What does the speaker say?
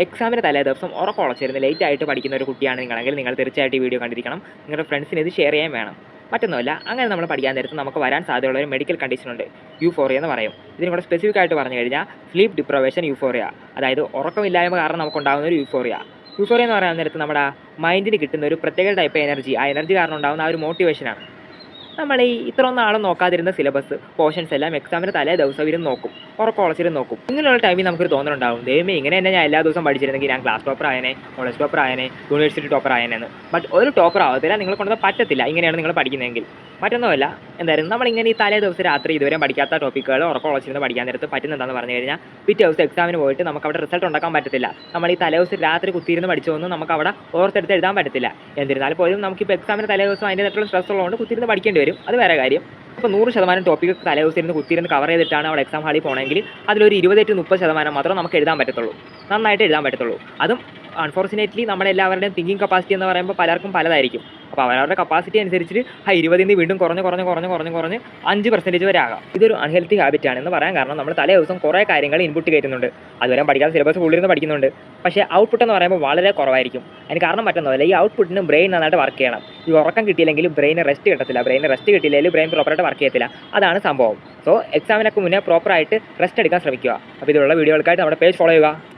എക്സാമിന് തലേ ദിവസം ഉറക്കമുളച്ചിരുന്ന് ലേറ്റ് ആയിട്ട് പഠിക്കുന്ന ഒരു കുട്ടിയാണ് നിങ്ങളെങ്കിൽ നിങ്ങൾ തീർച്ചയായിട്ടും ഈ വീഡിയോ കണ്ടിരിക്കണം. നിങ്ങളുടെ ഫ്രണ്ട്സിന് ഇത് ഷെയർ ചെയ്യാൻ വേണം. മറ്റൊന്നുമല്ല അങ്ങനെ നമ്മൾ പഠിക്കാൻ നേരത്ത് നമുക്ക് വരാൻ സാധ്യതയുള്ള ഒരു മെഡിക്കൽ കണ്ടീഷൻ ഉണ്ട്. യൂഫോറിയ എന്ന് പറയും. ഇതിന് കൂടെ സ്പെസിഫിക് ആയിട്ട് പറഞ്ഞു കഴിഞ്ഞാൽ സ്ലീപ്പ് ഡിപ്രവേഷൻ യൂഫോറിയ അതായത് ഉറക്കമില്ലായ്മ കാരണം നമുക്കുണ്ടാകുന്ന ഒരു യൂഫോറിയ യൂഫോറിയ എന്ന് പറയാൻ നേരത്ത് നമ്മുടെ മൈൻഡിന് കിട്ടുന്ന ഒരു പ്രത്യേക ടൈപ്പ് എനർജി ആ എനർജി കാരണം ഉണ്ടാകുന്ന ആ ഒരു മോട്ടിവേഷനാണ് നമ്മൾ ഈ ഇത്ര നാളും നോക്കാതിരുന്ന സിലബസ് പോർഷൻസ് എല്ലാം എക്സാമിന് തലേ ദിവസം ഇരുന്ന് നോക്കും. ഉറക്കമുളച്ചിരുന്ന് നോക്കും. ഇങ്ങനെയുള്ള ടൈമിൽ നമുക്കൊരു തോന്നലുണ്ടാവും. ദൈവമേ ഇങ്ങനെ തന്നെ ഞാൻ എല്ലാ ദിവസവും പഠിച്ചിരുന്നെങ്കിൽ ഞാൻ ക്ലാസ് ടോപ്പർ ആയനെ കോളേജ് ടോപ്പർ ആയനെ യൂണിവേഴ്സിറ്റി ടോപ്പർ ആയനെന്ന്. ബട്ട് ഒരു ടോപ്പർ ആവത്തില്ല നിങ്ങൾ കൊണ്ടത് പറ്റത്തില്ല. ഇങ്ങനെയാണ് നിങ്ങൾ പഠിക്കുന്നതെങ്കിൽ. മറ്റൊന്നുമല്ല. എന്തായാലും നമ്മളിങ്ങനെ ഈ തലേ ദിവസം രാത്രി ഇതുവരെ പഠിക്കാത്ത ടോപ്പിക്കുകൾ ഉറക്കമുളച്ചിരുന്ന് പഠിക്കാൻ നേരത്ത് പറ്റുന്നതെന്ന് പറഞ്ഞു കഴിഞ്ഞാൽ പിറ്റേ ദിവസം എക്സാമിന് പോയിട്ട് നമുക്ക് അവിടെ റിസൾട്ട് ഉണ്ടാക്കാൻ പറ്റത്തില്ല. നമ്മൾ ഈ തലേ ദിവസം രാത്രി കുത്തിയിരുന്ന് പഠിച്ചതൊന്നും നമുക്ക് അവിടെ ഓർത്തെടുത്ത് എഴുതാൻ പറ്റത്തില്ല. എന്നിരുന്നാൽ പോലും നമുക്കിപ്പോൾ എക്സാമിന് തലേ ദിവസം അതിന്റെതായിട്ടുള്ള സ്ട്രെസ് ഉള്ളതുകൊണ്ട് കുത്തിയിരുന്ന് പഠിക്കേണ്ടി വരും. അത് വേറെ കാര്യം. ഇപ്പോൾ നൂറ് ശതമാനം ടോപ്പിക്ക് തലേ ദിവസം ഇരുന്ന് കുത്തിയിരുന്ന് കവർ ചെയ്തിട്ടാണ് അവിടെ എക്സാം ഹാളിൽ പോകണമെങ്കിൽ അതിലൊരു ഇരുപത് ടു മുപ്പത് ശതമാനം മാത്രം നമുക്ക് എഴുതാൻ പറ്റത്തുള്ളൂ. നന്നായിട്ട് എഴുതാൻ പറ്റത്തുള്ളൂ. അതും അൺഫോർച്ചുനേറ്റ്ലി നമ്മളെല്ലാവരുടെയും തിങ്കിങ് കപ്പാസിറ്റി എന്ന് പറയുമ്പോൾ പലർക്കും പലതായിരിക്കും. അപ്പോൾ അവരവരുടെ കപ്പാസിറ്റി അനുസരിച്ച് ആ ഇരുപതിൽ നിന്ന് വീണ്ടും കുറഞ്ഞ് കുറഞ്ഞ് കുറഞ്ഞ് കുറഞ്ഞ് കുറഞ്ഞ് അഞ്ച് പെർസെന്റേജ് വരെ ആകാം. ഇതൊരു അൺഹെൽത്തി ഹാബിറ്റ് ആണ് എന്ന് പറയാൻ കാരണം നമ്മൾ തലേ ദിവസം കുറേ കാര്യങ്ങൾ ഇൻപുട്ട് കയറ്റുന്നുണ്ട്. അതുവരെ പഠിക്കാത്ത സിലബസ് കൂടുതലും പഠിക്കുന്നുണ്ട്. പക്ഷേ ഔട്ട്പുട്ട് എന്ന് പറയുമ്പോൾ വളരെ കുറവായിരിക്കും. അതിന് കാരണം മറ്റൊന്നുമല്ല ഈ ഔട്ട്പുട്ടിന് ബ്രെയിൻ നന്നായിട്ട് വർക്ക് ചെയ്യണം. ഈ ഉറക്കം കിട്ടിയില്ലെങ്കിൽ ബ്രെയിന് റെസ്റ്റ് കിട്ടത്തില്ല. ബ്രെയിന് റെസ്റ്റ് കിട്ടിയില്ലെങ്കിൽ ബ്രെയിൻ പ്രോപ്പറായിട്ട് വർക്ക് ചെയ്യത്തില്ല. അതാണ് സംഭവം. സോ എക്സാമിനൊക്കെ മുന്നേ പ്രോപ്പറായിട്ട് റെസ്റ്റ് എടുക്കാൻ ശ്രമിക്കുക. അപ്പോൾ ഇതിലുള്ള വീഡിയോകൾക്കായിട്ട് നമ്മുടെ പേജ് ഫോളോ ചെയ്യുക.